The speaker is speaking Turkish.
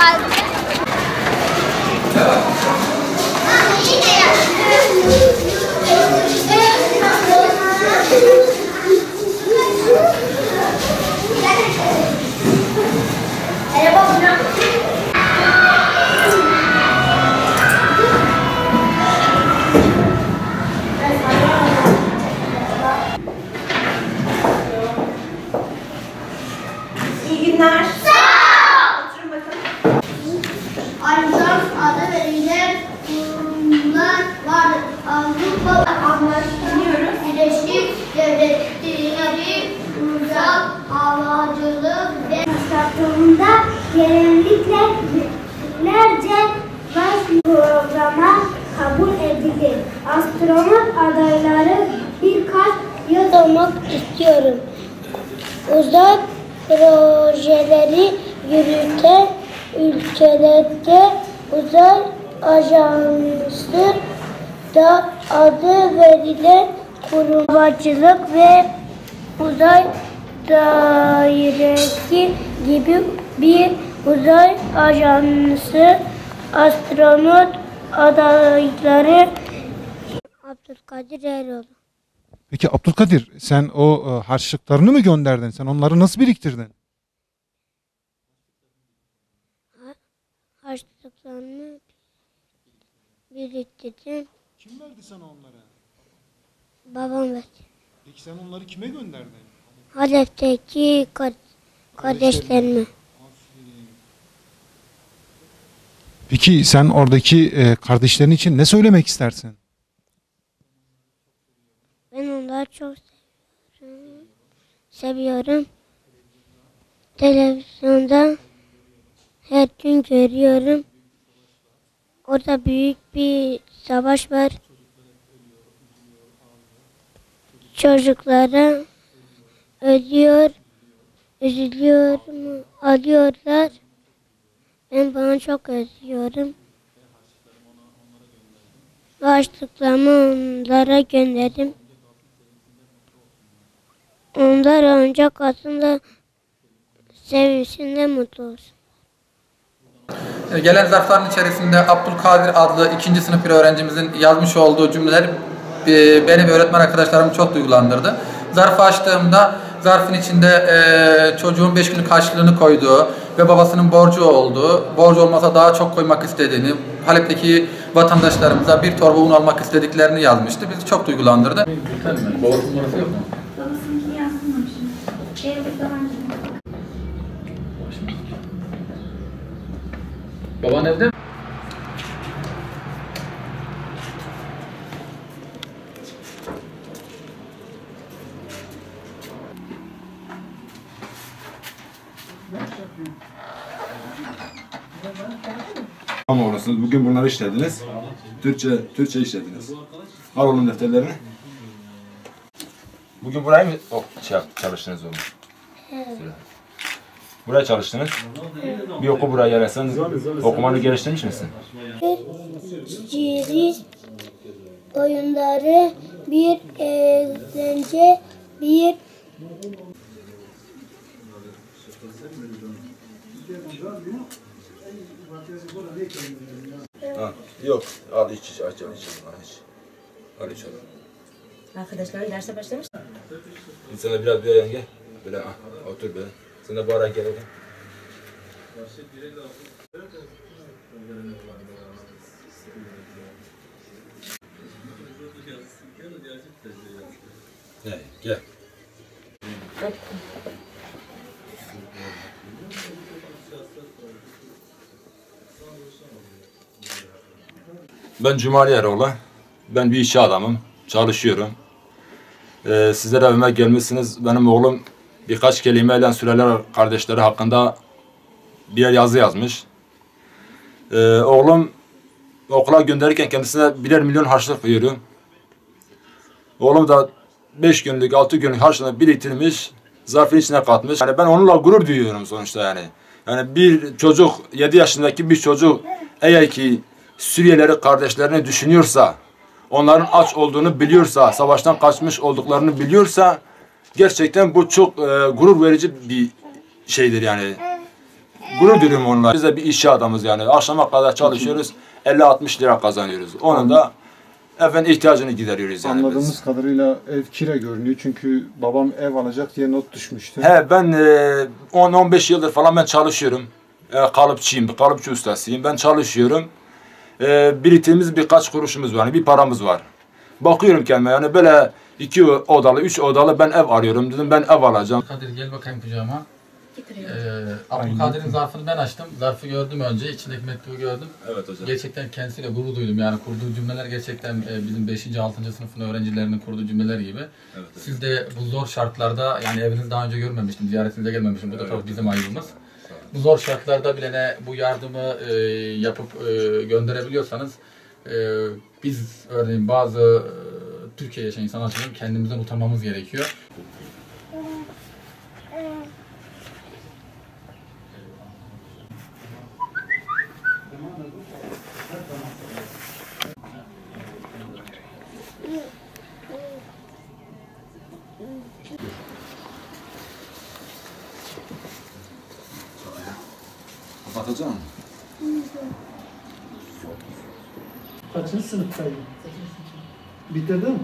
I Astronot adayları birkaç yıl olmak istiyorum. Uzak projeleri yürüten ülkelerde uzay ajansı da adı verilen kurumcılık ve uzay dairesi gibi bir uzay ajansı astronot adayları Abdülkadir Eroğlu. Peki Abdülkadir sen o e, harçlıklarını mı gönderdin? Sen onları nasıl biriktirdin? harçlıklarını biriktirdim. Kim verdi sana onları? Babam verdi. Peki sen onları kime gönderdin? Halep'teki kar- kardeşlerime. Peki sen oradaki e, kardeşlerin için ne söylemek istersin? Onları çok seviyorum. Seviyorum. Televizyonda her gün görüyorum. Orada büyük bir savaş var. Çocuklara ölüyor, üzülüyor mu, alıyorlar. Ben bana çok özlüyorum. Bağışlıklarımı onlara gönderdim. Onlar ancak aslında sevinsin de mutlu olsun. Gelen zarfların içerisinde Abdülkadir adlı ikinci sınıf bir öğrencimizin yazmış olduğu cümleler e, beni ve öğretmen arkadaşlarımı çok duygulandırdı. Zarfı açtığımda zarfın içinde e, çocuğun 5 günlük harçlığını koyduğu ve babasının borcu olduğu, borcu olmasa daha çok koymak istediğini, Halep'teki vatandaşlarımıza bir torba un almak istediklerini yazmıştı. Bizi çok duygulandırdı. Babasının numarası yok mu? Babasınınkini yazmamışım. Evde var. Baban evde Ama olasınız. Bugün bunları işlediniz. Türkçe, Türkçe işlediniz. Al onun defterlerini. Bugün burayı mı oh, şey yap- çalıştınız oğlum? Evet. Buraya çalıştınız. Bir oku buraya yani sen okumanı geliştirmiş misin? Cirit oyunları, bir eğlence, bir Ha, yok. Al iç iç aç al iç. Al iç. Al iç al. Arkadaşlar derse başlamış. De biraz bir yan gel. Böyle otur böyle. De bu ara gel oğlum. Gel. Ben Cumali Eroğlu. Ben bir işçi adamım. Çalışıyorum. Ee, sizlere evime gelmişsiniz. Benim oğlum birkaç kelimeyle süreler kardeşleri hakkında bir yazı yazmış. Ee, oğlum okula gönderirken kendisine birer milyon harçlık veriyorum. Oğlum da 5 günlük, 6 günlük harçlığını biriktirmiş, zarfın içine katmış. Yani ben onunla gurur duyuyorum sonuçta yani. Yani bir çocuk, 7 yaşındaki bir çocuk eğer ki Suriyelileri kardeşlerini düşünüyorsa, onların aç olduğunu biliyorsa, savaştan kaçmış olduklarını biliyorsa gerçekten bu çok e, gurur verici bir şeydir yani. Gurur duyuyorum onunla. Biz de bir işçi adamız yani. Akşama kadar çalışıyoruz. 50-60 lira kazanıyoruz. Onun da efendim ihtiyacını gideriyoruz yani. biz. Anladığımız kadarıyla ev kira görünüyor çünkü babam ev alacak diye not düşmüştü. He ben e, 10-15 yıldır falan ben çalışıyorum. E, kalıpçıyım, kalıpçı ustasıyım. Ben çalışıyorum. E, biriktirdiğimiz birkaç kuruşumuz var, bir paramız var. Bakıyorum kendime yani böyle iki odalı, üç odalı ben ev arıyorum. Dedim ben ev alacağım. Kadir gel bakayım kucağıma. Ee, Abdülkadir'in zarfını ben açtım. Zarfı gördüm önce. içindeki mektubu gördüm. Evet hocam. Gerçekten kendisiyle gurur duydum. Yani kurduğu cümleler gerçekten e, bizim 5. 6. sınıfın öğrencilerinin kurduğu cümleler gibi. Evet, Siz de bu zor şartlarda yani evinizi daha önce görmemiştim. Ziyaretinize gelmemiştim. Bu da tabii bizim ayıbımız. Bu zor şartlarda bile ne bu yardımı e, yapıp e, gönderebiliyorsanız e, biz örneğin bazı e, Türkiye yaşayan için kendimizden utanmamız gerekiyor. Kapatacağım. Kaçıncı sınıftaydın? Bitirdin mi?